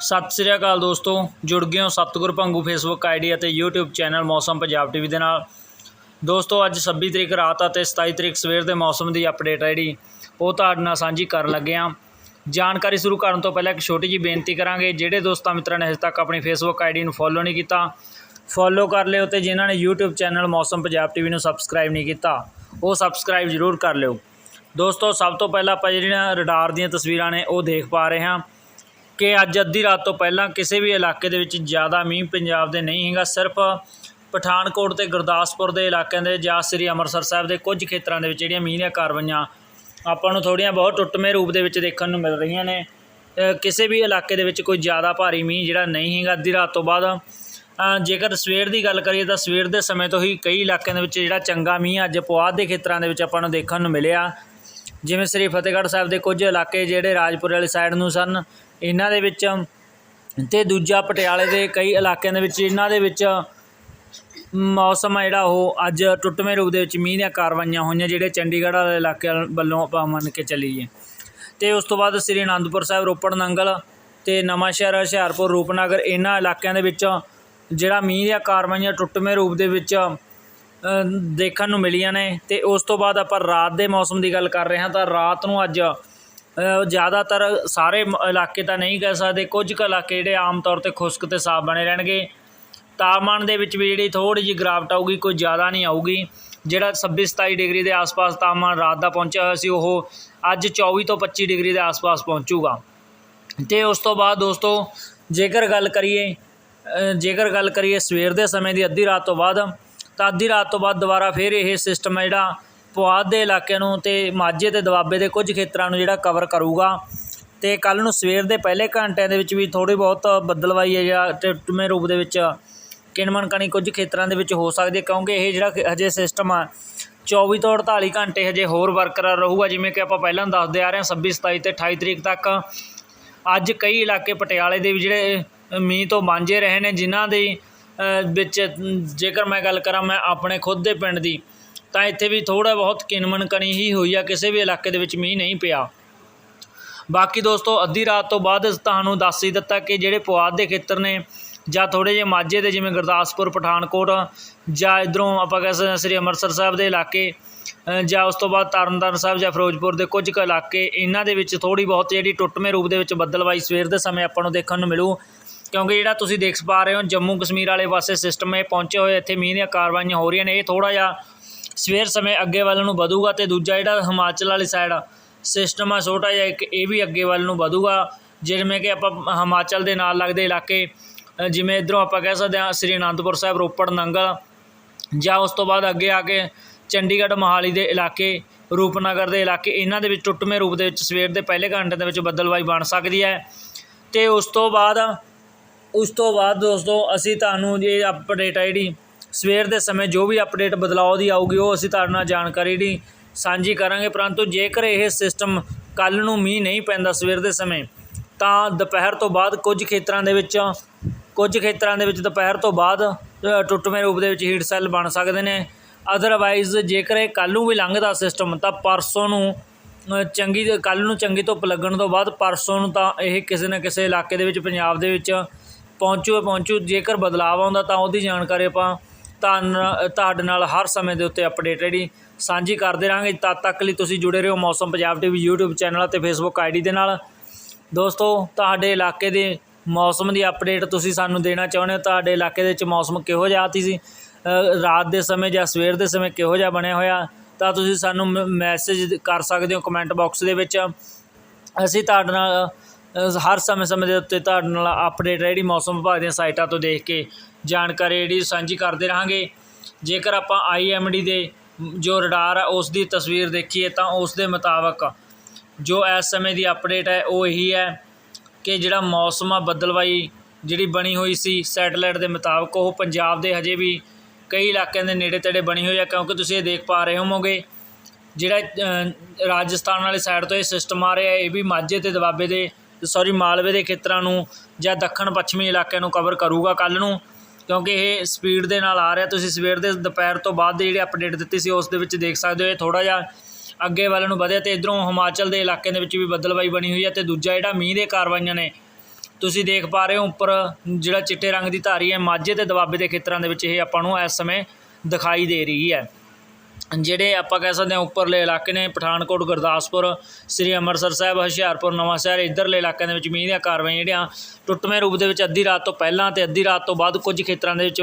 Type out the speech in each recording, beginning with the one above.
ਸਤਿ ਸ੍ਰੀ ਅਕਾਲ ਦੋਸਤੋ, ਜੁੜ ਗਏ ਹੋ ਸਤਿਗੁਰ ਭੰਗੂ ਫੇਸਬੁੱਕ ਆਈਡੀ ਅਤੇ YouTube channel Mausam Punjab TV ਦੇ ਨਾਲ। ਦੋਸਤੋ, ਅੱਜ 26 ਤਰੀਕ ਰਾਤ ਅਤੇ 27 ਤਰੀਕ ਸਵੇਰ ਦੇ ਮੌਸਮ ਦੀ ਅਪਡੇਟ ਹੈ ਜਿਹੜੀ, ਉਹ ਤੁਹਾਡੇ ਨਾਲ ਸਾਂਝੀ ਕਰਨ ਲੱਗੇ ਹਾਂ। ਜਾਣਕਾਰੀ ਸ਼ੁਰੂ ਕਰਨ ਤੋਂ ਪਹਿਲਾਂ ਇੱਕ ਛੋਟੀ ਜਿਹੀ ਬੇਨਤੀ ਕਰਾਂਗੇ, ਜਿਹੜੇ ਦੋਸਤਾਂ ਮਿੱਤਰਾਂ ਨੇ ਹਜੇ ਤੱਕ ਆਪਣੀ ਫੇਸਬੁੱਕ ਆਈਡੀ ਨੂੰ ਫੋਲੋ ਨਹੀਂ ਕੀਤਾ ਫੋਲੋ ਕਰ ਲਿਓ ਤੇ ਜਿਨ੍ਹਾਂ ਨੇ YouTube channel Mausam Punjab TV ਨੂੰ ਸਬਸਕ੍ਰਾਈਬ ਨਹੀਂ ਕੀਤਾ, ਉਹ ਸਬਸਕ੍ਰਾਈਬ ਜ਼ਰੂਰ ਕਰ ਲਿਓ। ਦੋਸਤੋ, ਸਭ ਤੋਂ ਪਹਿਲਾਂ ਆਪਾਂ ਜਿਹੜੀਆਂ ਰਡਾਰ ਦੀਆਂ ਤਸਵੀਰਾਂ ਨੇ, ਉਹ ਦੇਖ ਪਾ ਰਹੇ ਹਾਂ। ਕਿ ਅੱਜ ਅੱਧੀ ਰਾਤ ਤੋਂ ਪਹਿਲਾਂ ਕਿਸੇ ਵੀ ਇਲਾਕੇ ਦੇ ਵਿੱਚ ਜ਼ਿਆਦਾ ਮੀਂਹ ਪੰਜਾਬ ਦੇ ਨਹੀਂ ਹੈਗਾ। ਸਿਰਫ ਪਠਾਨਕੋਟ ਤੇ ਗੁਰਦਾਸਪੁਰ ਦੇ ਇਲਾਕਿਆਂ ਦੇ ਜਾਂ ਸ੍ਰੀ ਅੰਮ੍ਰਿਤਸਰ ਸਾਹਿਬ ਦੇ ਕੁਝ ਖੇਤਰਾਂ ਦੇ ਵਿੱਚ ਜਿਹੜੀਆਂ ਮੀਂਹ ਦੀਆਂ ਕਾਰਵਾਈਆਂ ਆਪਾਂ ਨੂੰ ਥੋੜ੍ਹੀਆਂ ਬਹੁਤ ਟੁੱਟਵੇਂ ਰੂਪ ਦੇ ਵਿੱਚ ਦੇਖਣ ਨੂੰ ਮਿਲ ਰਹੀਆਂ ਨੇ। ਕਿਸੇ ਵੀ ਇਲਾਕੇ ਦੇ ਵਿੱਚ ਕੋਈ ਜ਼ਿਆਦਾ ਭਾਰੀ ਮੀਂਹ ਜਿਹੜਾ ਨਹੀਂ ਹੈਗਾ ਅੱਧੀ ਰਾਤ ਤੋਂ ਬਾਅਦ। ਜੇਕਰ ਸਵੇਰ ਦੀ ਗੱਲ ਕਰੀਏ ਤਾਂ ਸਵੇਰ ਦੇ ਸਮੇਂ ਤੋਂ ਹੀ ਕਈ ਇਲਾਕਿਆਂ ਦੇ ਵਿੱਚ ਜਿਹੜਾ ਚੰਗਾ ਮੀਂਹ ਅੱਜ ਪੁਆਧ ਦੇ ਖੇਤਰਾਂ ਦੇ ਵਿੱਚ ਆਪਾਂ ਨੂੰ ਦੇਖਣ ਨੂੰ ਮਿਲਿਆ। ਜਿਵੇਂ ਸ੍ਰੀ ਫਤਿਹਗੜ੍ਹ ਸਾਹਿਬ ਦੇ ਕੁਝ ਇਲਾਕੇ ਜਿਹੜੇ ਰਾਜਪੁਰ ਵਾਲੀ ਸਾਈਡ ਨੂੰ ਸਨ ਇਹਨਾਂ ਦੇ ਵਿੱਚ, ਤੇ ਦੂਜਾ ਪਟਿਆਲੇ ਦੇ ਕਈ ਇਲਾਕਿਆਂ ਦੇ ਵਿੱਚ, ਇਹਨਾਂ ਦੇ ਵਿੱਚ ਮੌਸਮ ਆ ਜਿਹੜਾ ਉਹ ਅੱਜ ਟੁੱਟਵੇਂ ਰੂਪ ਦੇ ਵਿੱਚ ਮੀਂਹ ਦੀਆਂ ਕਾਰਵਾਈਆਂ ਹੋਈਆਂ, ਜਿਹੜੇ ਚੰਡੀਗੜ੍ਹ ਵਾਲੇ ਇਲਾਕੇ ਵੱਲੋਂ ਆਪਾਂ ਮੰਨ ਕੇ ਚੱਲੀਏ। ਤੇ ਉਸ ਤੋਂ ਬਾਅਦ ਸ੍ਰੀ ਅਨੰਦਪੁਰ ਸਾਹਿਬ, ਰੋਪੜ ਨੰਗਲ ਤੇ ਨਵਾਂਸ਼ਹਿਰ ਹੁਸ਼ਿਆਰਪੁਰ, ਰੂਪਨਗਰ, ਇਹਨਾਂ ਇਲਾਕਿਆਂ ਦੇ ਵਿੱਚ ਜਿਹੜਾ ਮੀਂਹ ਦੀਆਂ ਕਾਰਵਾਈਆਂ ਟੁੱਟਵੇਂ ਰੂਪ ਦੇ ਵਿੱਚ ਦੇਖਣ ਨੂੰ ਮਿਲੀਆਂ ਨੇ। ਤੇ ਉਸ ਤੋਂ ਬਾਅਦ ਆਪਾਂ ਰਾਤ ਦੇ ਮੌਸਮ ਦੀ ਗੱਲ ਕਰ ਰਹੇ ਹਾਂ, ਤਾਂ ਰਾਤ ਨੂੰ ਅੱਜ ਜ਼ਿਆਦਾਤਰ ਸਾਰੇ ਇਲਾਕੇ ਤਾਂ ਨਹੀਂ ਕਹਿ ਸਕਦੇ, ਕੁਝ ਕੁ ਇਲਾਕੇ ਜਿਹੜੇ ਆਮ ਤੌਰ ਤੇ ਖੁਸ਼ਕ ਅਤੇ ਸਾਫ਼ ਬਣੇ ਰਹਿਣਗੇ। ਤਾਪਮਾਨ ਦੇ ਵਿੱਚ ਵੀ ਜਿਹੜੀ ਥੋੜ੍ਹੀ ਜਿਹੀ ਗਿਰਾਵਟ ਆਊਗੀ, ਕੋਈ ਜ਼ਿਆਦਾ ਨਹੀਂ ਆਊਗੀ। ਜਿਹੜਾ 26 27 ਡਿਗਰੀ ਦੇ ਆਸ-ਪਾਸ ਤਾਪਮਾਨ ਰਾਤ ਦਾ ਪਹੁੰਚਿਆ ਹੋਇਆ ਸੀ, ਉਹ ਅੱਜ 24 ਤੋਂ 25 ਡਿਗਰੀ ਦੇ ਆਸ-ਪਾਸ ਪਹੁੰਚੂਗਾ। ਤੇ ਉਸ ਤੋਂ ਬਾਅਦ ਦੋਸਤੋ, ਜੇਕਰ ਗੱਲ ਕਰੀਏ ਜੇਕਰ ਗੱਲ ਕਰੀਏ ਸਵੇਰ ਦੇ ਸਮੇਂ ਦੀ ਅੱਧੀ ਰਾਤ ਤੋਂ ਬਾਅਦ, ਤਾਂ ਅੱਧੀ ਰਾਤ ਤੋਂ ਬਾਅਦ ਦੁਬਾਰਾ ਫਿਰ ਇਹ ਸਿਸਟਮ ਹੈ ਜਿਹੜਾ ਪੁਆਧ ਦੇ ਇਲਾਕੇ ਨੂੰ ਤੇ ਮਾਝੇ ਤੇ ਦੁਆਬੇ ਦੇ ਕੁਝ ਖੇਤਰਾਂ ਨੂੰ ਜਿਹੜਾ ਕਵਰ ਕਰੂਗਾ। ਤੇ ਕੱਲ ਨੂੰ ਸਵੇਰ ਦੇ ਪਹਿਲੇ ਘੰਟਿਆਂ ਦੇ ਵਿੱਚ ਵੀ ਥੋੜੀ ਬਹੁਤ ਬੱਦਲਵਾਈ ਹੈ ਜਾਂ ਟਿਮੇ ਰੂਪ ਦੇ ਵਿੱਚ ਕਿਣਮਣ ਕਣੀ ਕੁਝ ਖੇਤਰਾਂ ਦੇ ਵਿੱਚ ਹੋ ਸਕਦੀ ਹੈ, ਕਿਉਂਕਿ ਇਹ ਜਿਹੜਾ ਹਜੇ ਸਿਸਟਮ ਆ 24 ਤੋਂ 48 ਘੰਟੇ ਹਜੇ ਹੋਰ ਬਰਕਰਾਰ ਰਹੂਗਾ, ਜਿਵੇਂ ਕਿ ਆਪਾਂ ਪਹਿਲਾਂ ਦੱਸਦੇ ਆ ਰਹੇ ਹਾਂ 26 27 ਤੇ 28 ਤਰੀਕ ਤੱਕ। ਅੱਜ ਕਈ ਇਲਾਕੇ ਪਟਿਆਲੇ ਦੇ ਵੀ ਜਿਹੜੇ ਮੀਂਹ ਤੋਂ ਵਾਂਝੇ ਰਹੇ ਨੇ, ਜਿਨ੍ਹਾਂ ਦੇ ਵਿੱਚ ਜੇਕਰ ਮੈਂ ਗੱਲ ਕਰਾਂ, ਮੈਂ ਆਪਣੇ ਖੁਦ ਦੇ ਪਿੰਡ ਦੀ ਤਾਂ ਇੱਥੇ ਵੀ ਥੋੜਾ ਬਹੁਤ ਕਿਨਮਨ ਕਣੀ ਹੀ ਹੋਈ ਆ, ਕਿਸੇ ਵੀ ਇਲਾਕੇ ਦੇ ਵਿੱਚ ਮੀਂਹ ਨਹੀਂ ਪਿਆ। ਬਾਕੀ ਦੋਸਤੋ, ਅੱਧੀ ਰਾਤ ਤੋਂ ਬਾਅਦ ਤੁਹਾਨੂੰ ਦੱਸ ਹੀ ਦਿੱਤਾ ਕਿ ਜਿਹੜੇ ਪੁਆਧ ਦੇ ਖੇਤਰ ਨੇ ਜਾਂ ਥੋੜੇ ਜਿਹੇ ਮਾਝੇ ਦੇ, ਜਿਵੇਂ ਗੁਰਦਾਸਪੁਰ, ਪਠਾਨਕੋਟ ਜਾਂ ਇਧਰੋਂ ਆਪਾਂ ਕਹਿ ਸਕਦੇ ਹਾਂ ਸ੍ਰੀ ਅੰਮ੍ਰਿਤਸਰ ਸਾਹਿਬ ਦੇ ਇਲਾਕੇ ਜਾਂ ਉਸ ਤੋਂ ਬਾਅਦ ਤਰਨਤਾਰਨ ਸਾਹਿਬ ਜਾਂ ਫਿਰੋਜ਼ਪੁਰ ਦੇ ਕੁਝ ਕੁ ਇਲਾਕੇ, ਇਹਨਾਂ ਦੇ ਵਿੱਚ ਥੋੜੀ ਬਹੁਤ ਜਿਹੜੀ ਟੁੱਟਵੇਂ ਰੂਪ ਦੇ ਵਿੱਚ ਬੱਦਲਵਾਈ ਸਵੇਰ ਦੇ ਸਮੇਂ ਆਪਾਂ ਨੂੰ ਦੇਖਣ ਨੂੰ ਮਿਲੂ। ਕਿਉਂਕਿ ਜਿਹੜਾ ਤੁਸੀਂ ਦੇਖ ਪਾ ਰਹੇ ਹੋ, ਜੰਮੂ ਕਸ਼ਮੀਰ ਵਾਲੇ ਪਾਸੇ ਸਿਸਟਮ ਇਹ ਪਹੁੰਚੇ ਹੋਏ, ਇੱਥੇ ਮੀਂਹ ਦੀਆਂ ਕਾਰਵਾਈਆਂ ਹੋ ਰਹੀਆਂ ਨੇ, ਇਹ ਥੋੜਾ ਜਿਹਾ ਸਵੇਰ ਸਮੇਂ ਅੱਗੇ ਵੱਲ ਨੂੰ ਵਧੂਗਾ ਤੇ ਦੂਜਾ ਜਿਹੜਾ ਹਿਮਾਚਲ ਵਾਲੀ ਸਾਈਡ ਸਿਸਟਮ ਆ ਛੋਟਾ ਜਿਹਾ, ਇੱਕ ਇਹ ਵੀ ਅੱਗੇ ਵੱਲ ਨੂੰ ਵਧੂਗਾ। ਜਿਵੇਂ ਕਿ ਆਪਾਂ ਹਿਮਾਚਲ ਦੇ ਨਾਲ ਲੱਗਦੇ ਇਲਾਕੇ ਜਿਵੇਂ ਇਧਰੋਂ ਆਪਾਂ ਕਹਿ ਸਕਦੇ ਹਾਂ ਸ੍ਰੀ ਅਨੰਦਪੁਰ ਸਾਹਿਬ, ਰੋਪੜ, ਨੰਗਲ ਜਾਂ ਉਸ ਤੋਂ ਬਾਅਦ ਅੱਗੇ ਆ ਕੇ ਚੰਡੀਗੜ੍ਹ, ਮੋਹਾਲੀ ਦੇ ਇਲਾਕੇ, ਰੂਪਨਗਰ ਦੇ ਇਲਾਕੇ, ਇਹਨਾਂ ਦੇ ਵਿੱਚ ਟੁੱਟਵੇਂ ਰੂਪ ਦੇ ਵਿੱਚ ਸਵੇਰ ਦੇ ਪਹਿਲੇ ਘੰਟੇ ਦੇ ਵਿੱਚ ਬੱਦਲਵਾਈ ਬਣ ਸਕਦੀ ਹੈ। ਤੇ ਉਸ ਤੋਂ ਬਾਅਦ, ਉਸ ਤੋਂ ਬਾਅਦ ਦੋਸਤੋ, ਅਸੀਂ ਤੁਹਾਨੂੰ ਇਹ ਅਪਡੇਟ ਆ ਜਿਹੜੀ ਸਵੇਰ ਦੇ ਸਮੇਂ ਜੋ ਵੀ ਅਪਡੇਟ ਬਦਲਾਅ ਦੀ ਆਊਗੀ ਉਹ ਅਸੀਂ ਤੁਹਾਡੇ ਨਾਲ ਜਾਣਕਾਰੀ ਜਿਹੜੀ ਸਾਂਝੀ ਕਰਾਂਗੇ। ਪਰੰਤੂ ਜੇਕਰ ਇਹ ਸਿਸਟਮ ਕੱਲ ਨੂੰ ਮੀਂਹ ਨਹੀਂ ਪੈਂਦਾ ਸਵੇਰ ਦੇ ਸਮੇਂ, ਤਾਂ ਦੁਪਹਿਰ ਤੋਂ ਬਾਅਦ ਕੁਝ ਖੇਤਰਾਂ ਦੇ ਵਿੱਚ, ਕੁਝ ਖੇਤਰਾਂ ਦੇ ਵਿੱਚ ਦੁਪਹਿਰ ਤੋਂ ਬਾਅਦ ਟੁੱਟਵੇਂ ਰੂਪ ਦੇ ਵਿੱਚ ਹੀਟ ਸੈੱਲ ਬਣ ਸਕਦੇ ਨੇ। ਅਦਰਵਾਈਜ਼ ਜੇਕਰ ਇਹ ਕੱਲ੍ਹ ਨੂੰ ਵੀ ਲੰਘਦਾ ਸਿਸਟਮ ਤਾਂ ਪਰਸੋਂ ਨੂੰ ਚੰਗੀ, ਕੱਲ੍ਹ ਨੂੰ ਚੰਗੀ ਧੁੱਪ ਲੱਗਣ ਤੋਂ ਬਾਅਦ ਪਰਸੋਂ ਨੂੰ ਤਾਂ ਇਹ ਕਿਸੇ ਨਾ ਕਿਸੇ ਇਲਾਕੇ ਦੇ ਵਿੱਚ ਪੰਜਾਬ ਦੇ ਵਿੱਚ ਪਹੁੰਚੂ ਪਹੁੰਚੂ ਜੇਕਰ ਬਦਲਾਅ ਆਉਂਦਾ ਤਾਂ ਉਹਦੀ ਜਾਣਕਾਰੀ ਆਪਾਂ ਤੁਹਾਨੂੰ ਤੁਹਾਡੇ ਨਾਲ ਹਰ ਸਮੇਂ ਦੇ ਉੱਤੇ ਅਪਡੇਟ ਜਿਹੜੀ ਸਾਂਝੀ ਕਰਦੇ ਰਹਾਂਗੇ। ਤਦ ਤੱਕ ਲਈ ਤੁਸੀਂ ਜੁੜੇ ਰਹੋ Mausam Punjab TV YouTube channel ਅਤੇ Facebook ਆਈਡੀ ਦੇ ਨਾਲ। ਦੋਸਤੋ, ਤੁਹਾਡੇ ਇਲਾਕੇ ਦੇ ਮੌਸਮ ਦੀ ਅਪਡੇਟ ਤੁਸੀਂ ਸਾਨੂੰ ਦੇਣਾ ਚਾਹੁੰਦੇ ਹੋ। ਤੁਹਾਡੇ ਇਲਾਕੇ ਦੇ ਵਿੱਚ ਮੌਸਮ ਕਿਹੋ ਜਿਹਾ ਸੀ? ਰਾਤ ਦੇ ਸਮੇਂ ਜਾਂ ਸਵੇਰ ਦੇ ਸਮੇਂ ਕਿਹੋ ਜਿਹਾ ਬਣਿਆ ਹੋਇਆ? ਤਾਂ ਤੁਸੀਂ ਸਾਨੂੰ ਮੈਸੇਜ ਕਰ ਸਕਦੇ ਹੋ ਕਮੈਂਟ ਬਾਕਸ ਦੇ ਵਿੱਚ। ਅਸੀਂ ਤੁਹਾਡੇ ਨਾਲ ਹਰ ਸਮੇਂ ਸਮੇਂ ਦੇ ਉੱਤੇ ਤੁਹਾਡੇ ਨਾਲ ਅਪਡੇਟ ਜਿਹੜੀ ਮੌਸਮ ਵਿਭਾਗ ਦੀਆਂ ਸਾਈਟਾਂ ਤੋਂ ਦੇਖ ਕੇ ਜਾਣਕਾਰੀ ਜਿਹੜੀ ਸਾਂਝੀ ਕਰਦੇ ਰਹਾਂਗੇ। ਜੇਕਰ ਆਪਾਂ ਆਈਐਮਡੀ ਦੇ ਜੋ ਰਡਾਰ ਆ, ਉਸ ਦੀ ਤਸਵੀਰ ਦੇਖੀਏ ਤਾਂ ਉਸ ਦੇ ਮੁਤਾਬਕ ਜੋ ਇਸ ਸਮੇਂ ਦੀ ਅਪਡੇਟ ਹੈ, ਉਹ ਇਹੀ ਹੈ ਕਿ ਜਿਹੜਾ ਮੌਸਮ ਆ, ਬੱਦਲਵਾਈ ਜਿਹੜੀ ਬਣੀ ਹੋਈ ਸੀ ਸੈਟਲਾਈਟ ਦੇ ਮੁਤਾਬਕ, ਉਹ ਪੰਜਾਬ ਦੇ ਹਜੇ ਵੀ ਕਈ ਇਲਾਕਿਆਂ ਦੇ ਨੇੜੇ ਤੇੜੇ ਬਣੀ ਹੋਈ ਹੈ, ਕਿਉਂਕਿ ਤੁਸੀਂ ਇਹ ਦੇਖ ਪਾ ਰਹੇ ਹੋਵੋਗੇ। ਜਿਹੜਾ ਰਾਜਸਥਾਨ ਵਾਲੀ ਸਾਈਡ ਤੋਂ ਇਹ ਸਿਸਟਮ ਆ ਰਿਹਾ, ਇਹ ਵੀ ਮਾਝੇ ਤੇ ਦੁਆਬੇ ਦੇ ਸੌਰੀ ਮਾਲਵੇ ਦੇ ਖੇਤਰਾਂ ਨੂੰ ਜਾਂ ਦੱਖਣ ਪੱਛਮੀ ਇਲਾਕਿਆਂ ਨੂੰ ਕਵਰ ਕਰੂਗਾ ਕੱਲ ਨੂੰ, ਕਿਉਂਕਿ ਇਹ ਸਪੀਡ ਦੇ ਨਾਲ ਆ ਰਿਹਾ। ਤੁਸੀਂ ਸਵੇਰ ਦੇ ਦੁਪਹਿਰ ਤੋਂ ਬਾਅਦ ਦੀ ਜਿਹੜੀ ਅਪਡੇਟ ਦਿੱਤੀ ਸੀ, ਉਸ ਦੇ ਵਿੱਚ ਦੇਖ ਸਕਦੇ ਹੋ, ਇਹ ਥੋੜਾ ਜਿਹਾ ਅੱਗੇ ਵੱਲ ਨੂੰ ਵਧਿਆ ਤੇ ਇਧਰੋਂ ਹਿਮਾਚਲ ਦੇ ਇਲਾਕੇ ਦੇ ਵਿੱਚ ਵੀ ਬੱਦਲਬਾਈ ਬਣੀ ਹੋਈ ਹੈ ਤੇ ਦੂਜਾ ਜਿਹੜਾ ਮੀਂਹ ਦੇ ਕਾਰਵਾਈਆਂ ਨੇ, ਤੁਸੀਂ ਦੇਖ ਪਾ ਰਹੇ ਹੋ, ਉੱਪਰ ਜਿਹੜਾ ਚਿੱਟੇ ਰੰਗ ਦੀ ਧਾਰੀ ਹੈ, ਮਾਝੇ ਤੇ ਦੁਆਬੇ ਦੇ ਖੇਤਰਾਂ ਦੇ ਵਿੱਚ ਇਹ ਆਪਾਂ ਨੂੰ ਇਸ ਸਮੇਂ ਦਿਖਾਈ ਦੇ ਰਹੀ ਹੈ। ਜਿਹੜੇ ਆਪਾਂ ਕਹਿ ਸਕਦੇ ਹਾਂ ਉੱਪਰਲੇ ਇਲਾਕੇ ਨੇ, ਪਠਾਨਕੋਟ, ਗੁਰਦਾਸਪੁਰ, ਸ੍ਰੀ ਅੰਮ੍ਰਿਤਸਰ ਸਾਹਿਬ, ਹੁਸ਼ਿਆਰਪੁਰ ਨਵਾਂ ਸ਼ਹਿਰ ਇੱਧਰਲੇ ਇਲਾਕਿਆਂ ਦੇ ਵਿੱਚ ਮੀਂਹ ਦੀਆਂ ਕਾਰਵਾਈਆਂ ਜਿਹੜੀਆਂ ਟੁੱਟਵੇਂ ਰੂਪ ਦੇ ਵਿੱਚ ਅੱਧੀ ਰਾਤ ਤੋਂ ਪਹਿਲਾਂ ਤੇ ਅੱਧੀ ਰਾਤ ਤੋਂ ਬਾਅਦ ਕੁਝ ਖੇਤਰਾਂ ਦੇ ਵਿੱਚ,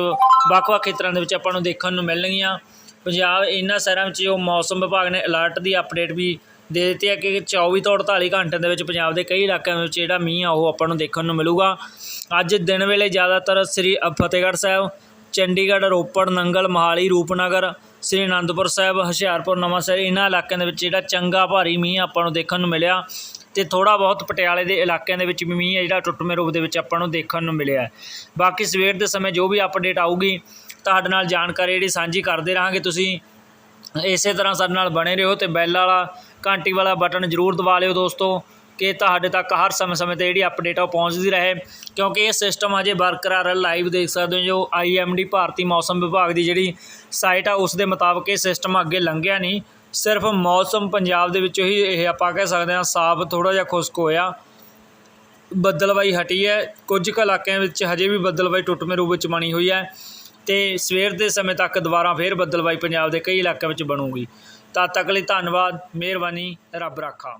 ਵੱਖ-ਵੱਖ ਖੇਤਰਾਂ ਦੇ ਵਿੱਚ ਆਪਾਂ ਨੂੰ ਦੇਖਣ ਨੂੰ ਮਿਲਣਗੀਆਂ ਪੰਜਾਬ, ਇਹਨਾਂ ਸ਼ਹਿਰਾਂ ਵਿੱਚ ਜੋ ਮੌਸਮ ਵਿਭਾਗ ਨੇ ਅਲਰਟ ਦੀ ਅਪਡੇਟ ਵੀ ਦੇ ਦਿੱਤੀ ਹੈ ਕਿ 24 ਤੋਂ 48 ਘੰਟਿਆਂ ਦੇ ਵਿੱਚ ਪੰਜਾਬ ਦੇ ਕਈ ਇਲਾਕਿਆਂ ਵਿੱਚ ਜਿਹੜਾ ਮੀਂਹ ਆ ਉਹ ਆਪਾਂ ਨੂੰ ਦੇਖਣ ਨੂੰ ਮਿਲੂਗਾ। ਅੱਜ ਦਿਨ ਵੇਲੇ ਜ਼ਿਆਦਾਤਰ ਸ੍ਰੀ ਅ- ਫਤਿਹਗੜ੍ਹ ਸਾਹਿਬ ਚੰਡੀਗੜ੍ਹ, ਰੋਪੜ, ਨੰਗਲ, ਮੋਹਾਲੀ, ਰੂਪਨਗਰ, ਸ੍ਰੀ ਅਨੰਦਪੁਰ ਸਾਹਿਬ, ਹੁਸ਼ਿਆਰਪੁਰ ਨਵਾਂ ਸ਼ਹਿਰ ਇਹਨਾਂ ਇਲਾਕਿਆਂ ਦੇ ਵਿੱਚ ਜਿਹੜਾ ਚੰਗਾ ਭਾਰੀ ਮੀਂਹ ਆਪਾਂ ਨੂੰ ਦੇਖਣ ਨੂੰ ਮਿਲਿਆ ਤੇ ਥੋੜਾ ਬਹੁਤ ਪਟਿਆਲੇ ਦੇ ਇਲਾਕਿਆਂ ਦੇ ਵਿੱਚ ਵੀ ਮੀਂਹ ਹੈ, ਜਿਹੜਾ ਟੁੱਟਵੇਂ ਰੂਪ ਦੇ ਵਿੱਚ ਆਪਾਂ ਨੂੰ ਦੇਖਣ ਨੂੰ ਮਿਲਿਆ ਬਾਕੀ ਸਵੇਰ ਦੇ ਸਮੇਂ ਜੋ ਵੀ ਅਪਡੇਟ ਆਊਗੀ, ਤੁਹਾਡੇ ਨਾਲ ਜਾਣਕਾਰੀ ਜਿਹੜੀ ਸਾਂਝੀ ਕਰਦੇ ਰਹਾਂਗੇ। ਤੁਸੀਂ ਇਸੇ ਤਰ੍ਹਾਂ ਸਾਡੇ ਨਾਲ ਬਣੇ ਰਹੋ ਤੇ ਬੈਲ ਵਾਲਾ, ਘੰਟੀ ਵਾਲਾ ਬਟਨ ਜ਼ਰੂਰ ਦਬਾ ਲਿਓ ਦੋਸਤੋ। ਕਿ ਤੁਹਾਡੇ ਤੱਕ ਹਰ ਸਮੇਂ-ਸਮੇਂ ਤੇ ਜਿਹੜੀ ਅਪਡੇਟ ਆ ਉਹ ਪਹੁੰਚਦੀ ਰਹੇ, ਕਿਉਂਕਿ ਇਹ ਸਿਸਟਮ ਅਜੇ ਬਰਕਰਾਰ ਹੈ ਲਾਈਵ ਦੇਖ ਸਕਦੇ ਹੋ ਜੋ ਆਈਐਮਡੀ ਭਾਰਤੀ ਮੌਸਮ ਵਿਭਾਗ ਦੀ ਜਿਹੜੀ ਸਾਈਟ ਆ, ਉਸ ਦੇ ਮੁਤਾਬਕ ਇਹ ਸਿਸਟਮ ਅੱਗੇ ਲੰਘਿਆ ਨਹੀਂ। ਸਿਰਫ ਮੌਸਮ ਪੰਜਾਬ ਦੇ ਵਿੱਚ ਹੀ ਇਹ ਆਪਾਂ ਕਹਿ ਸਕਦੇ ਹਾਂ ਸਾਫ਼ ਥੋੜਾ ਜਿਹਾ ਖੁਸ਼ਕ ਹੋਇਆ। ਬੱਦਲਵਾਈ ਹਟੀ ਹੈ, ਕੁਝ ਕੁ ਇਲਾਕਿਆਂ ਵਿੱਚ ਹਜੇ ਵੀ ਬੱਦਲਵਾਈ ਟੁੱਟਵੇਂ ਰੂਪ ਵਿੱਚ ਬਣੀ ਹੋਈ ਹੈ ਤੇ ਸਵੇਰ ਦੇ ਸਮੇਂ ਤੱਕ ਦੁਬਾਰਾ ਫੇਰ ਬੱਦਲਵਾਈ ਪੰਜਾਬ ਦੇ ਕਈ ਇਲਾਕਿਆਂ ਵਿੱਚ ਬਣੂਗੀ। ਤਦ ਤੱਕ ਲਈ ਧੰਨਵਾਦ, ਮਿਹਰਬਾਨੀ, ਰੱਬ ਰਾਖਾ।